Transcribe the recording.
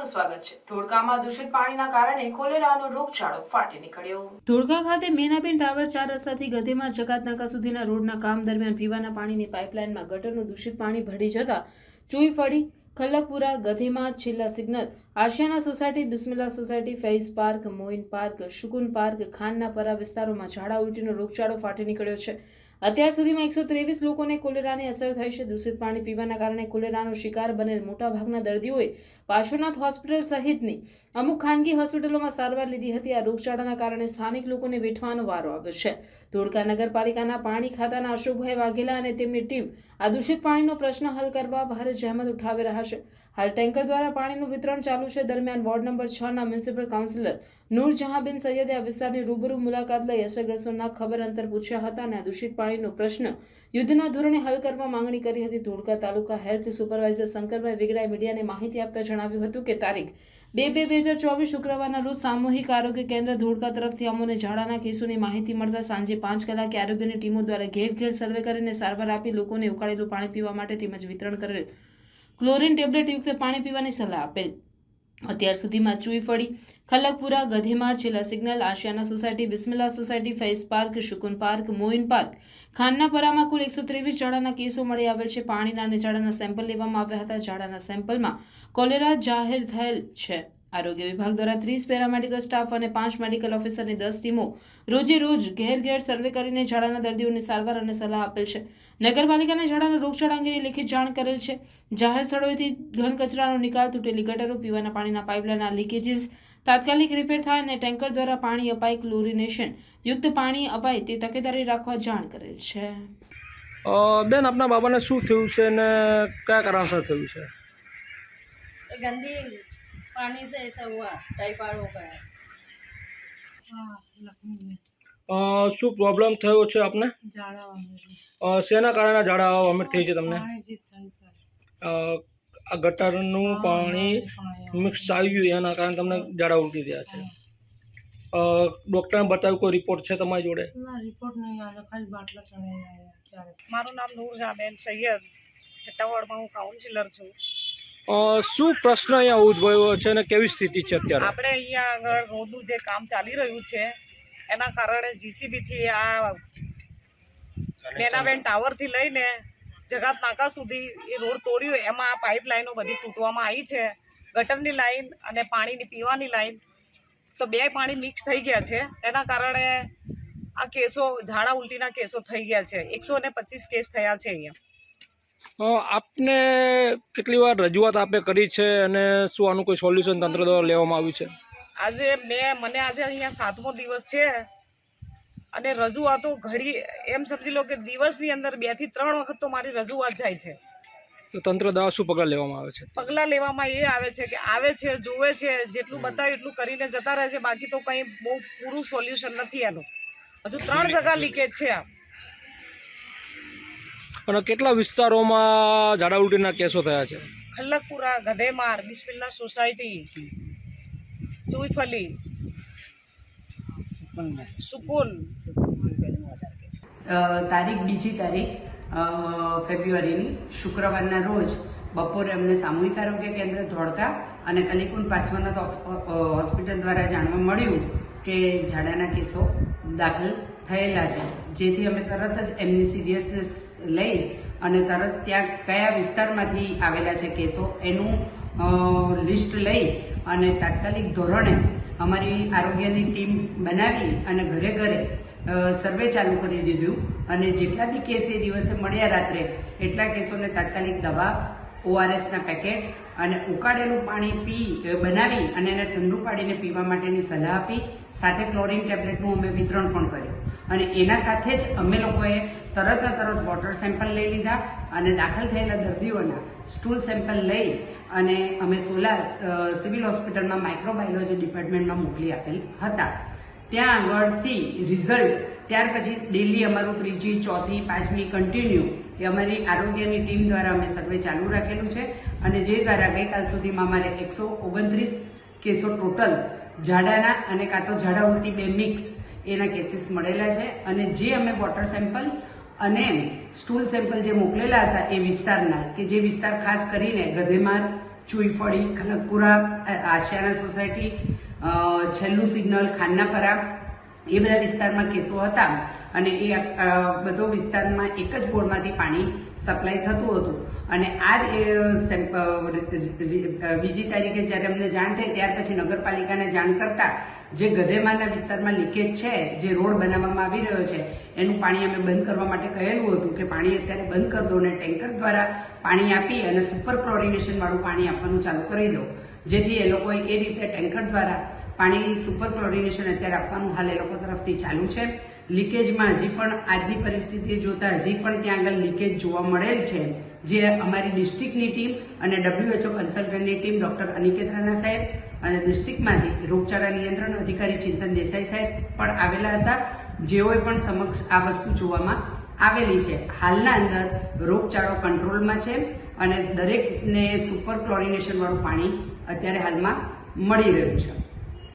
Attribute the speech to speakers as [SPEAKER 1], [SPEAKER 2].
[SPEAKER 1] આપનું સ્વાગત છે. ધોળકામાં દૂષિત પાણીના કારણે કોલેરાનો રોગચાળો ફાટી નીકળ્યો.
[SPEAKER 2] ધોળકા ખાતે મેનાબેન ટાવર ચાર રસ્તાથી ગધેમાર જકાતનાકા સુધીના રોડના કામ દરમિયાન પીવાના પાણીની પાઇપલાઇનમાં ગટરનું દૂષિત પાણી ભળી જતા ચૂઈ ફળી ખલકપુરા, ગધેમાર, છેલ્લા signal, Ashiyana society, Bismilla society, Faiz park, Moin park, Shukun park, ખાનના પરા વિસ્તારોમાં ઝાડા ઉલટીનો રોગચાળો ફાટી નીકળ્યો છે. અત્યાર સુધીમાં એકસો ત્રેવીસ લોકોને કોલેરાની અસર થઈ છે. દૂષિત પાણી પીવાના કારણે કોલેરાનો શિકાર બનેલ મોટાભાગના દર્દીઓએ પાર્શ્વનાથ હોસ્પિટલ સહિતની અમુક ખાનગી હોસ્પિટલોમાં સારવાર લીધી હતી. આ રોગચાળાના કારણે સ્થાનિક લોકોને વેઠવાનો વારો આવ્યો છે. ધોળકા નગરપાલિકાના પાણી ખાતાના અશોકભાઈ વાઘેલા અને તેમની ટીમ આ દૂષિત પાણીનો પ્રશ્ન હલ કરવા ભારે જહેમત ઉઠાવી રહ્યા છે. હાલ ટેન્કર દ્વારા પાણીનું વિતરણ ચાલુ છે. દરમિયાન વોર્ડ નંબર છ ના મ્યુનિસિપલ કાઉન્સિલર નૂરજહાંબેન સૈયદે આ વિસ્તારની રૂબરૂ મુલાકાત લઈ અસરગ્રસ્તોના ખબર અંતર પૂછ્યા હતા અને દૂષિત પાણીનો પ્રશ્ન. યુદ્ધના ધોરણે હલ કરવા માંગણી કરી હતી ધોળકા તાલુકા હેલ્થ સુપરવાઇઝર શંકરભાઈ વેગડાએ મીડિયાને માહિતી આપતા જણાવ્યું હતું કે તારીખ બે બે બે હજાર ચોવીસ શુક્રવારના રોજ સામૂહિક આરોગ્ય કેન્દ્ર ધોળકા તરફથી અમોને ઝાડાના કેસોની માહિતી મળતા સાંજે પાંચ કલાકે આરોગ્યની ટીમો દ્વારા ઘેર ઘેર સર્વે કરીને સારવાર આપી લોકોને ઉકાળેલું પાણી પીવા માટે તેમજ વિતરણ કરેલ ક્લોરીન ટેબ્લેટ યુક્ત પાણી પીવાની સલાહ આપેલ. અત્યાર સુધીમાં ચુઈફળી ખલકપુરા ગધેમાર, છેલ્લા signal, Ashiyana society, Bismilla society Faiz park, Shukun park, Moin park. ખાનના પરામાં કુલ એકસો ત્રેવીસ ઝાડાના કેસો મળી આવેલ છે. પાણીના અને ઝાડાના સેમ્પલ લેવામાં આવ્યા હતા. ઝાડાના સેમ્પલમાં કોલેરા જાહેર થયેલ છે. આરોગ્ય વિભાગ દ્વારા ત્રીસ પેરામેડિકલ સ્ટાફ અને પાંચ મેડિકલ ઓફિસરની દસ ટીમો રોજે રોજ ઘેર ઘેર સર્વે કરીને ઝાડાના દર્દીઓની સારવાર અને સલાહ આપેલ છે. નગરપાલિકાને ઝાડાના રોગચાળા અંગેની લેખિત જાણ કરેલ છે. જાહેર સ્થળોએથી ઘન કચરાનો નિકાલ તૂટેલી ગટરો પીવાના પાણીના પાઇપલાઇનના લીકેજીસ તાત્કાલિક રિપેર થાય અને ટેન્કર દ્વારા પાણી અપાય ક્લોરિનેશન યુક્ત પાણી અપાય તે તકેદારી રાખવા જાણ કરેલ છે.
[SPEAKER 3] બેન આપના બાબાને શું થયું છે અને કયા કારણસર થયું છે?
[SPEAKER 4] ગંદી पानी से ऐसा हुआ टाइफाइड हो गया
[SPEAKER 3] અ, શું પ્રોબ્લેમ થયો છે આપને
[SPEAKER 4] झाड़ा वाला
[SPEAKER 3] અ, શેના કારણે ઝાડા વોમિટ થઈ છે તમને
[SPEAKER 4] पानी भी था सर
[SPEAKER 3] અ, આ ગટરનું પાણી મિક્સ આવી ગયું એના કારણે તમને ઝાડા ઉલટી રહ્યા છે અ, ડૉક્ટરને બતાવ્યું કોઈ રિપોર્ટ છે તમારી જોડે
[SPEAKER 4] ना रिपोर्ट नहीं आया खाली बाटला चढ़े चार
[SPEAKER 5] મારું નામ નૂરજાબેન સૈયદ છઠ્ઠા વોર્ડમાં હું કાઉન્સિલર છું
[SPEAKER 3] અ, શું પ્રશ્ન અહીંયા ઉદ્ભવ્યો છે અને કેવી સ્થિતિ છે અત્યારે?
[SPEAKER 5] આપણે અહીંયા આગળ રોડનું જે કામ ચાલી રહ્યું છે, એના કારણે જીસીબીથી આ નેનાબેન ટાવરથી લઈને જગાત નાકા સુધી એ રોડ તોડ્યો, એમાં આ પાઇપલાઇનો બધી તૂટવામાં આવી છે. ગટરની લાઈન અને પાણીની પીવાની લાઈન તો બે પાણી મિક્સ થઈ ગયા છે. એના કારણે આ કેસો, ઝાડા ઉલટીના કેસો થઈ ગયા છે. એકસો કેસ થયા છે અહીંયા.
[SPEAKER 3] આપને કેટલી વાર રજૂઆત આપે કરી છે અને શું આનું કોઈ સોલ્યુશન તંત્ર દ્વારા લેવામાં આવ્યું છે?
[SPEAKER 5] આજે મેં મને આજે અહીંયા સાતમો દિવસ છે અને રજૂઆતો ઘડી એમ સમજી લો કે દિવસની અંદર બેથી ત્રણ વખત તો મારી રજૂઆત જાય છે.
[SPEAKER 3] તો તંત્ર દ્વારા શું પગલાં લેવામાં આવે છે?
[SPEAKER 5] પગલાં લેવામાં એ આવે છે કે આવે છે જોવે છે જેટલું બતાવે એટલું કરીને જતા રહે છે બાકી તો કંઈ બહુ પૂરું સોલ્યુશન નથી એનું હજુ ત્રણ જગા લીકેજ છે આ
[SPEAKER 3] અને કેટલા વિસ્તારોમાં ઝાડા ઉલટીના કેસો થયા છે?
[SPEAKER 5] ખલ્લકપુરા ગધેમાર બિસ્મિલ્લા સોસાયટી ચુઈફલી સુકુન.
[SPEAKER 6] તારીખ બીજી તારીખ ફેબ્રુઆરીની શુક્રવારના રોજ બપોરે અમને સામૂહિક આરોગ્ય કેન્દ્ર ધોળકા અને કલિકુંડ પાસવાના હોસ્પિટલ દ્વારા જાણવા મળ્યું કે ઝાડાના કેસો દાખલ થયેલા છે. જેથી અમે તરત જ એમની સિરિયસનેસ લઈ અને તરત ત્યાં કયા વિસ્તારમાંથી આવેલા છે કેસો એનું લિસ્ટ લઈ અને તાત્કાલિક ધોરણે અમારી આરોગ્યની ટીમ બનાવી અને ઘરે ઘરે સર્વે ચાલુ કરી દીધું. અને જેટલા બી કેસ એ દિવસે મળ્યા રાત્રે, એટલા કેસોને તાત્કાલિક દવા, ઓઆરએસના પેકેટ અને ઉકાળેલું પાણી પી બનાવી અને એને ઠંડુ પાડીને પીવા માટેની સલાહ આપી સાથે ક્લોરીન ટેબ્લેટનું અમે વિતરણ પણ કર્યું. અને એના સાથે જ અમે લોકોએ તરત તરત વોટર સેમ્પલ લઈ લીધા અને દાખલ થયેલા દર્દીઓના સ્ટૂલ સેમ્પલ લઈ અને અમે સોલા સિવિલ હોસ્પિટલમાં માઇક્રોબાયોલોજી ડિપાર્ટમેન્ટમાં મોકલી આપેલ હતા. ત્યાં આગળથી રિઝલ્ટ ત્યાર પછી ડેલી અમારું ત્રીજી, ચોથી, પાંચમી કન્ટિન્યુ એ અમારી આરોગ્યની ટીમ દ્વારા અમે સર્વે ચાલુ રાખેલું છે. અને જે દ્વારા ગઈકાલ સુધીમાં અમારે એકસો ઓગણત્રીસ કેસો ટોટલ ઝાડાના અને કાં તો ઝાડા ઉલટી બે મિક્સ એના કેસીસ મળેલા છે. અને જે અમે વોટર સેમ્પલ અને સ્ટૂલ સેમ્પલ જે મોકલેલા હતા એ વિસ્તારના, કે જે વિસ્તાર ખાસ કરીને ગધેમાર, ચુઈફળી, ખનકપુરા આશિયાના સોસાયટી છેલ્લું સિગ્નલ ખાન્નાપરા એ બધા વિસ્તારમાં કેસો હતા. અને એ બધો વિસ્તારમાં એક જ બોર્ડમાંથી પાણી સપ્લાય થતું હતું. અને આ બીજી તારીખે જ્યારે અમને જાણ થઈ, ત્યાર પછી નગરપાલિકાને જાણ કરતા જે ગધેમાના વિસ્તારમાં લીકેજ છે, જે રોડ બનાવવામાં આવી રહ્યો છે, એનું પાણી અમે બંધ કરવા માટે કહેલું હતું કે પાણી અત્યારે બંધ કરી દો અને ટેન્કર દ્વારા પાણી આપી અને સુપર ક્લોરિનેશન વાળું પાણી આપવાનું ચાલુ કરી દો. જેથી એ લોકોએ એ રીતે ટેન્કર દ્વારા પાણી સુપર ક્લોરિનેશન અત્યારે આપવાનું હાલ એ લોકો તરફથી ચાલુ છે. લીકેજમાં હજી પણ આજની પરિસ્થિતિ જોતા હજી પણ ત્યાં આગળ લીકેજ જોવા મળેલ છે, જે અમારી ડિસ્ટ્રિક્ટની ટીમ અને ડબ્લ્યુએચઓ કન્સલ્ટન્ટની ટીમ ડોક્ટર અનિકેત રાણા સાહેબ અને ડિસ્ટ્રિક્ટમાંથી રોગચાળા નિયંત્રણ અધિકારી ચિંતન દેસાઈ સાહેબ પણ આવેલા હતા. જેઓએ પણ સમક્ષ આ વસ્તુ જોવામાં આવેલી છે. હાલના અંદર રોગચાળો કંટ્રોલમાં છે અને દરેકને સુપર ક્લોરિનેશનવાળું પાણી અત્યારે હાલમાં મળી રહ્યું છે.